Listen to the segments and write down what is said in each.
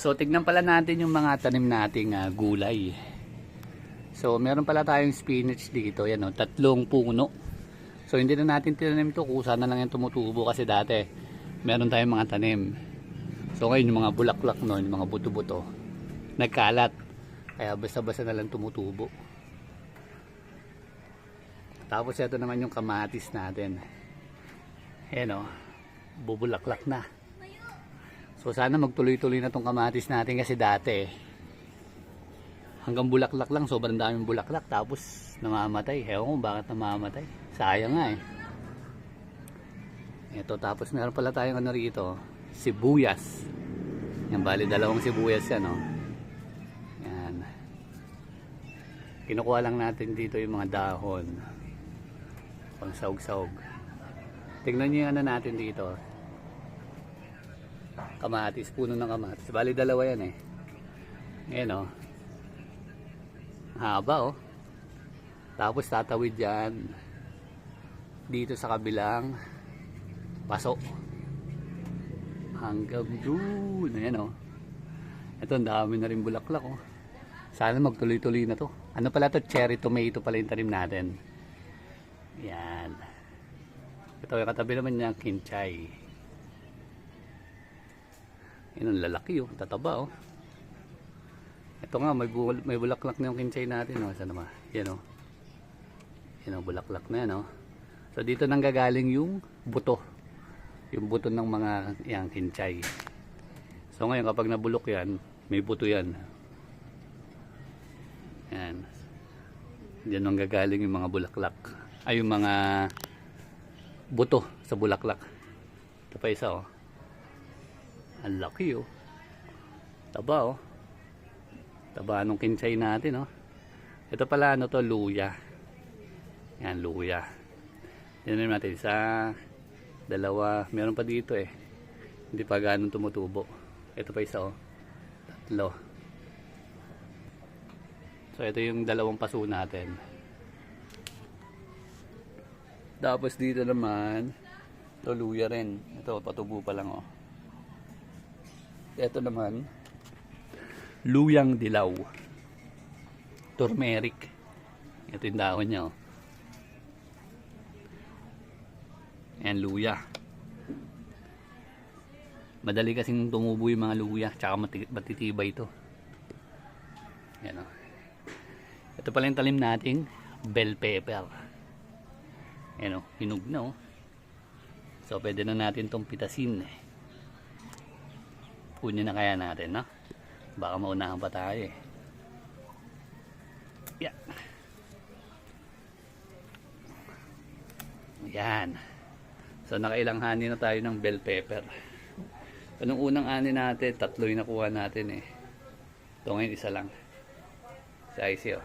So tignan pala natin yung mga tanim nating ah, gulay. So meron pala tayong spinach dito, yan oh, tatlong puno. So hindi na natin tinanim to, kusa na lang yung tumutubo kasi dati meron tayong mga tanim. So ngayon yung mga bulaklak no, yung mga buto-buto, nagkalat. Kaya basta-basta na lang tumutubo. Tapos ito naman yung kamatis natin. Ayan o, bubulaklak na. So sana magtuloy-tuloy na tong kamatis natin kasi dati hanggang bulaklak lang, sobrang daming bulaklak tapos namamatay. Ewan ko bakit namamatay. Sayang nga eh. Ito tapos meron pala tayong ano rito, sibuyas. Yan bali dalawang sibuyas yan oh. Yan. Kinukuha lang natin dito yung mga dahon. Pang saug-saug. Tingnan niyo yung ano natin dito. Kamatis, puno ng kamatis. Bali dalawa yan eh. Ayan oh. Haba oh. Tapos tatawid yan dito sa kabilang paso. Hanggang doon. Ayan oh. Ito, ang dami na rin bulaklak oh. Sana magtuloy-tuloy na to. Ano pala to? Cherry tomato pala yung tanim natin. Yan. Ito yung katabi naman niya, kinchay. Yan ang lalaki oh. Tataba oh. Ito nga, may, bul- may bulaklak na yung kinchay natin. Oh. Saan naman? Yan oh. Yan oh, bulaklak na yan oh. So dito nang gagaling yung buto. Yung buto ng mga yang kinchay. So ngayon kapag nabulok yan, may buto yan. Yan. Diyan nang gagaling yung mga bulaklak. Ay yung mga buto sa bulaklak. Ito pa isa oh. Ang laki oh. Taba oh. Taba nung kinchay natin oh. Ito pala ano to luya. Yan luya. Yan natin isa, dalawa, meron pa dito eh. Hindi pa ganun tumutubo. Ito pa isa oh. Tatlo. So ito yung dalawang paso natin. Tapos dito naman, ito luya rin. Ito patubo pa lang oh. Ito naman, luyang dilaw. Turmeric. Ito yung dahon niya oh. Ayan, luya. Madali kasing tumubo yung mga luya. Tsaka mati- matitibay ito. Ayan o. Ito pala yung talim nating bell pepper. Ayan o, hinog na o. So, pwede na natin itong pitasin. Eh. Punin na kaya natin, no? Baka maunahan pa tayo eh. Yeah. Yan. So nakailang hani na tayo ng bell pepper. So unang ani natin, tatlo yung nakuha natin eh. Ito ngayon isa lang. Sa IC oh.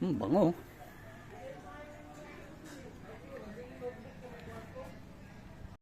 Hmm, bango.